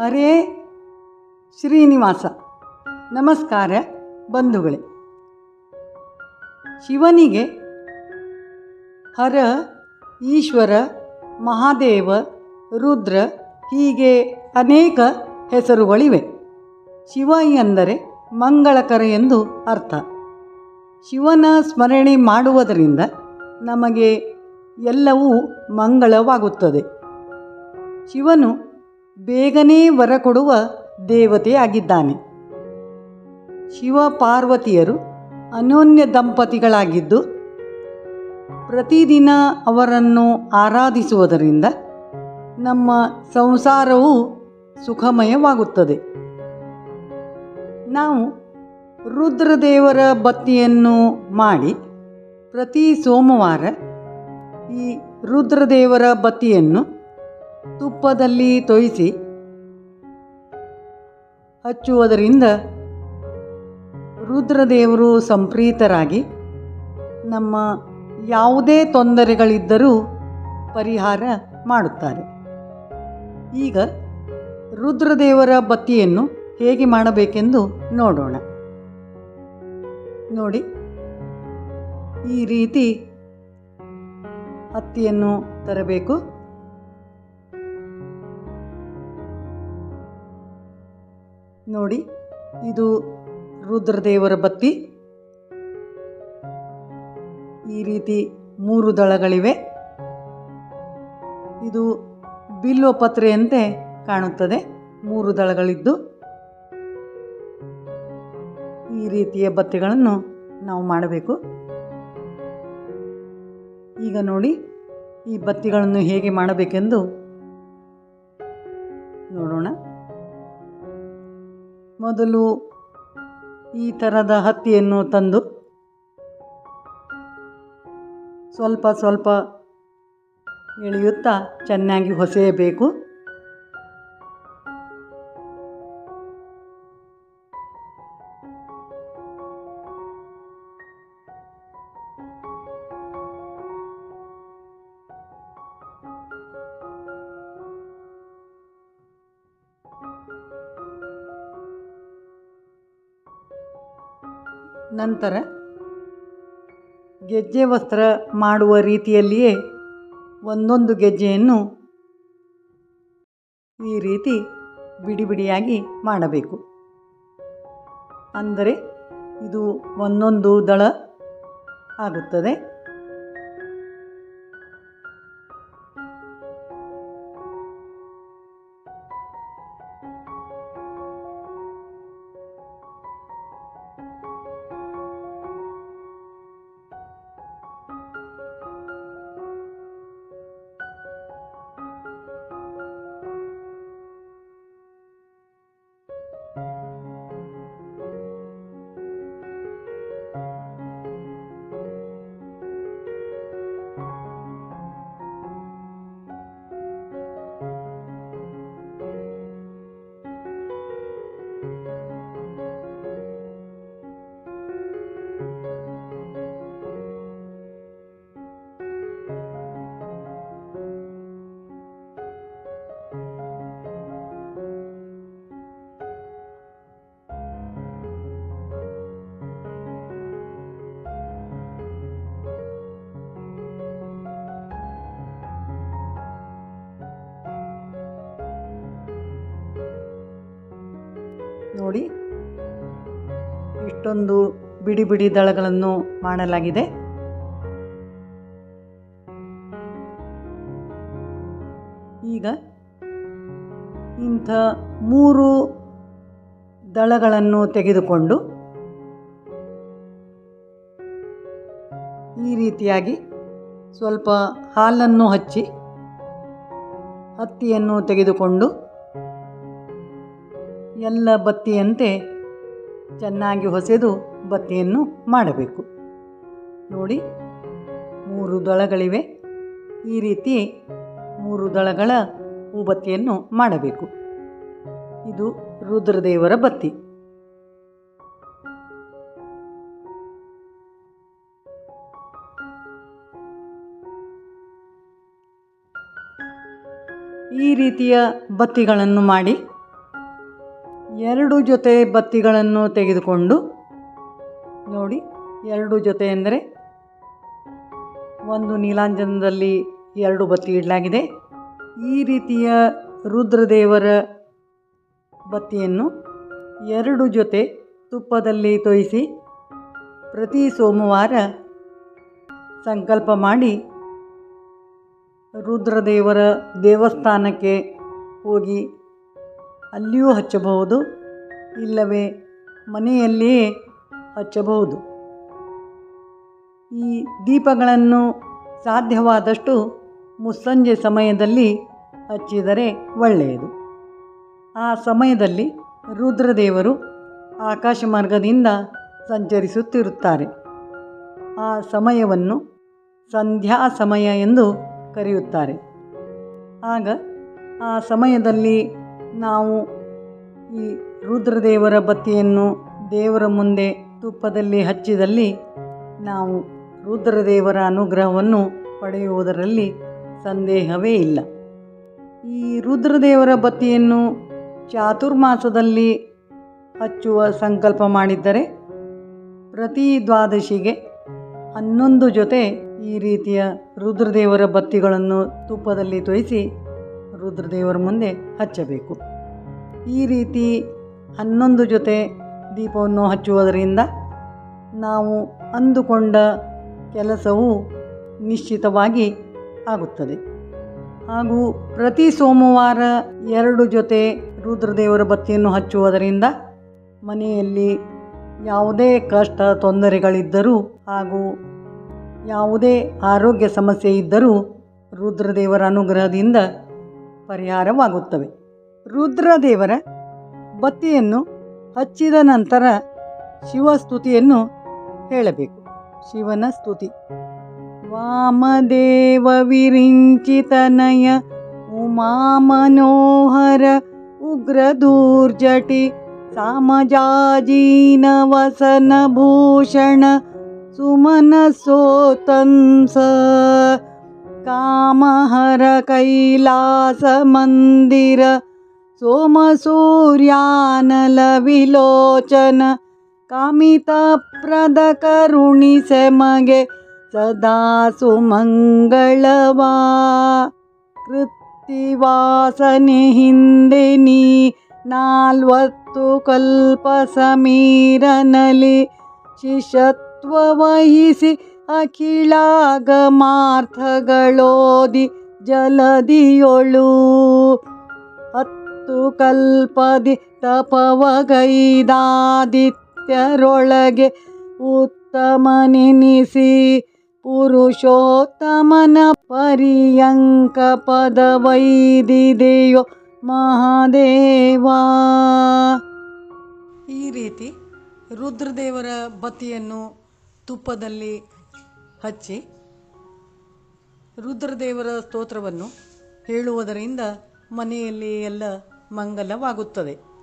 ಹರೇ ಶ್ರೀನಿವಾಸ. ನಮಸ್ಕಾರ ಬಂಧುಗಳೇ. ಶಿವನಿಗೆ ಹರ, ಈಶ್ವರ, ಮಹಾದೇವ, ರುದ್ರ ಹೀಗೆ ಅನೇಕ ಹೆಸರುಗಳಿವೆ. ಶಿವ ಎಂದರೆ ಮಂಗಳಕರ ಎಂದು ಅರ್ಥ. ಶಿವನ ಸ್ಮರಣೆ ಮಾಡುವುದರಿಂದ ನಮಗೆ ಎಲ್ಲವೂ ಮಂಗಳವಾಗುತ್ತದೆ. ಶಿವನು ಬೇಗನೆ ವರ ಕೊಡುವ ದೇವತೆಯಾಗಿದ್ದಾನೆ ಶಿವ ಪಾರ್ವತಿಯರು ಅನೋನ್ಯ ದಂಪತಿಗಳಾಗಿದ್ದು, ಪ್ರತಿದಿನ ಅವರನ್ನು ಆರಾಧಿಸುವುದರಿಂದ ನಮ್ಮ ಸಂಸಾರವು ಸುಖಮಯವಾಗುತ್ತದೆ. ನಾವು ರುದ್ರದೇವರ ಬತ್ತಿಯನ್ನು ಮಾಡಿ ಪ್ರತಿ ಸೋಮವಾರ ಈ ರುದ್ರದೇವರ ಬತ್ತಿಯನ್ನು ತುಪ್ಪದಲ್ಲಿ ತೊಯಿಸಿ ಹಚ್ಚುವುದರಿಂದ ರುದ್ರದೇವರು ಸಂಪ್ರೀತರಾಗಿ ನಮ್ಮ ಯಾವುದೇ ತೊಂದರೆಗಳಿದ್ದರೂ ಪರಿಹಾರ ಮಾಡುತ್ತಾರೆ. ಈಗ ರುದ್ರದೇವರ ಬತ್ತಿಯನ್ನು ಹೇಗೆ ಮಾಡಬೇಕೆಂದು ನೋಡೋಣ. ನೋಡಿ, ಈ ರೀತಿ ಹತ್ತಿಯನ್ನು ತರಬೇಕು. ನೋಡಿ, ಇದು ರುದ್ರದೇವರ ಬತ್ತಿ. ಈ ರೀತಿ ಮೂರು ದಳಗಳಿವೆ. ಇದು ಬಿಲ್ಲೋಪತ್ರೆಯಂತೆ ಕಾಣುತ್ತದೆ, ಮೂರು ದಳಗಳಿದ್ದು. ಈ ರೀತಿಯ ಬತ್ತಿಗಳನ್ನು ನಾವು ಮಾಡಬೇಕು. ಈಗ ನೋಡಿ, ಈ ಬತ್ತಿಗಳನ್ನು ಹೇಗೆ ಮಾಡಬೇಕೆಂದು ನೋಡೋಣ. ಮೊದಲು ಈ ಥರದ ಹತ್ತಿಯನ್ನು ತಂದು ಸ್ವಲ್ಪ ಸ್ವಲ್ಪ ಎಳೆಯುತ್ತಾ ಚೆನ್ನಾಗಿ ಹೊಸೆಯಬೇಕು. ನಂತರ ಗೆಜ್ಜೆ ವಸ್ತ್ರ ಮಾಡುವ ರೀತಿಯಲ್ಲಿಯೇ ಒಂದೊಂದು ಗೆಜ್ಜೆಯನ್ನು ಈ ರೀತಿ ಬಿಡಿ ಬಿಡಿಯಾಗಿ ಮಾಡಬೇಕು. ಅಂದರೆ ಇದು ಒಂದೊಂದು ದಳ ಆಗುತ್ತದೆ. ನೋಡಿ. ಇಷ್ಟೊಂದು ಬಿಡಿ ಬಿಡಿ ದಳಗಳನ್ನು ಮಾಡಲಾಗಿದೆ. ಈಗ ಇಂಥ ಮೂರು ದಳಗಳನ್ನು ತೆಗೆದುಕೊಂಡು ಈ ರೀತಿಯಾಗಿ ಸ್ವಲ್ಪ ಹಾಲನ್ನು ಹಚ್ಚಿ ಹತ್ತಿಯನ್ನು ತೆಗೆದುಕೊಂಡು ಎಲ್ಲ ಬತ್ತಿಯಂತೆ ಚೆನ್ನಾಗಿ ಹೊಸೆದು ಬತ್ತಿಯನ್ನು ಮಾಡಬೇಕು. ನೋಡಿ, ಮೂರು ದಳಗಳಿವೆ. ಈ ರೀತಿ ಮೂರು ದಳಗಳ ಹೂಬತ್ತಿಯನ್ನು ಮಾಡಬೇಕು. ಇದು ರುದ್ರದೇವರ ಬತ್ತಿ. ಈ ರೀತಿಯ ಬತ್ತಿಗಳನ್ನು ಮಾಡಿ ಎರಡು ಜೊತೆ ಬತ್ತಿಗಳನ್ನು ತೆಗೆದುಕೊಂಡು, ನೋಡಿ, ಎರಡು ಜೊತೆ ಎಂದರೆ ಒಂದು ನೀಲಾಂಜನದಲ್ಲಿ ಎರಡು ಬತ್ತಿ ಇಡಲಾಗಿದೆ. ಈ ರೀತಿಯ ರುದ್ರದೇವರ ಬತ್ತಿಯನ್ನು ಎರಡು ಜೊತೆ ತುಪ್ಪದಲ್ಲಿ ತೊಯಿಸಿ ಪ್ರತಿ ಸೋಮವಾರ ಸಂಕಲ್ಪ ಮಾಡಿ ರುದ್ರದೇವರ ದೇವಸ್ಥಾನಕ್ಕೆ ಹೋಗಿ ಅಲ್ಲಿಯೂ ಹಚ್ಚಬಹುದು, ಇಲ್ಲವೇ ಮನೆಯಲ್ಲಿಯೇ ಹಚ್ಚಬಹುದು. ಈ ದೀಪಗಳನ್ನು ಸಾಧ್ಯವಾದಷ್ಟು ಮುಸ್ಸಂಜೆ ಸಮಯದಲ್ಲಿ ಹಚ್ಚಿದರೆ ಒಳ್ಳೆಯದು. ಆ ಸಮಯದಲ್ಲಿ ರುದ್ರದೇವರು ಆಕಾಶ ಮಾರ್ಗದಿಂದ ಸಂಚರಿಸುತ್ತಿರುತ್ತಾರೆ. ಆ ಸಮಯವನ್ನು ಸಂಧ್ಯಾ ಸಮಯ ಎಂದು ಕರೆಯುತ್ತಾರೆ. ಆಗ ಆ ಸಮಯದಲ್ಲಿ ನಾವು ಈ ರುದ್ರದೇವರ ಬತ್ತಿಯನ್ನು ದೇವರ ಮುಂದೆ ತುಪ್ಪದಲ್ಲಿ ಹಚ್ಚಿದಲ್ಲಿ ನಾವು ರುದ್ರದೇವರ ಅನುಗ್ರಹವನ್ನು ಪಡೆಯುವುದರಲ್ಲಿ ಸಂದೇಹವೇ ಇಲ್ಲ. ಈ ರುದ್ರದೇವರ ಬತ್ತಿಯನ್ನು ಚಾತುರ್ಮಾಸದಲ್ಲಿ ಹಚ್ಚುವ ಸಂಕಲ್ಪ ಮಾಡಿದ್ದರೆ ಪ್ರತಿ ದ್ವಾದಶಿಗೆ ಹನ್ನೊಂದು ಜೊತೆ ಈ ರೀತಿಯ ರುದ್ರದೇವರ ಬತ್ತಿಗಳನ್ನು ತುಪ್ಪದಲ್ಲಿ ತೋಯಿಸಿ ರುದ್ರದೇವರ ಮುಂದೆ ಹಚ್ಚಬೇಕು. ಈ ರೀತಿ ಹನ್ನೊಂದು ಜೊತೆ ದೀಪವನ್ನು ಹಚ್ಚುವುದರಿಂದ ನಾವು ಅಂದುಕೊಂಡ ಕೆಲಸವು ನಿಶ್ಚಿತವಾಗಿ ಆಗುತ್ತದೆ. ಹಾಗೂ ಪ್ರತಿ ಸೋಮವಾರ ಎರಡು ಜೊತೆ ರುದ್ರದೇವರ ಬತ್ತಿಯನ್ನು ಹಚ್ಚುವುದರಿಂದ ಮನೆಯಲ್ಲಿ ಯಾವುದೇ ಕಷ್ಟ ತೊಂದರೆಗಳಿದ್ದರೂ ಹಾಗೂ ಯಾವುದೇ ಆರೋಗ್ಯ ಸಮಸ್ಯೆ ಇದ್ದರೂ ರುದ್ರದೇವರ ಅನುಗ್ರಹದಿಂದ ಪರಿಹಾರವಾಗುತ್ತವೆ. ರುದ್ರದೇವರ ಬತ್ತಿಯನ್ನು ಹಚ್ಚಿದ ನಂತರ ಶಿವಸ್ತುತಿಯನ್ನು ಹೇಳಬೇಕು. ಶಿವನ ಸ್ತುತಿ. ವಾಮದೇವ ವಿರಿಂಚಿತನಯ ಉಮಾ ಮನೋಹರ ಉಗ್ರದೂರ್ಜಟಿ ಸಾಮಜಾಜೀನ ವಸನ ಭೂಷಣ ಸುಮನ ಸೂರ್ಯಾನಲ ವಿಲೋಚನ ಕಾಮಿತಪ್ರದ ಕರುಣಿಸೆ ಮಗೆ ಸದಾ ಸುಮಂಗಳವಾ. ಕೃತ್ತಿವಾಸನೆ ಹಿಂದೆ ನೀ ನಾಲ್ವತ್ತು ಕಲ್ಪ ಸಮೀರನಲಿ ಶಿಷ್ಯತ್ವ ವಹಿಸಿ ಅಖಿಳಾಗಮಾರ್ಥಗಳೋದಿ ಜಲದಿಯೊಳು. ಹತ್ತು ಕಲ್ಪದಿ ತಪವಗೈದಾದಿತ್ಯರೊಳಗೆ ಉತ್ತಮನೆನಿಸಿ ಪುರುಷೋತ್ತಮನ ಪರ್ಯಂಕ ಪದವೈದಿದೆಯೋ ಮಹಾದೇವ. ಈ ರೀತಿ ರುದ್ರದೇವರ ಬತಿಯನ್ನು ತುಪ್ಪದಲ್ಲಿ ಹಚ್ಚಿ ರುದ್ರದೇವರ ಸ್ತೋತ್ರವನ್ನು ಹೇಳುವುದರಿಂದ ಮನೆಯಲ್ಲಿ ಎಲ್ಲ ಮಂಗಲವಾಗುತ್ತದೆ.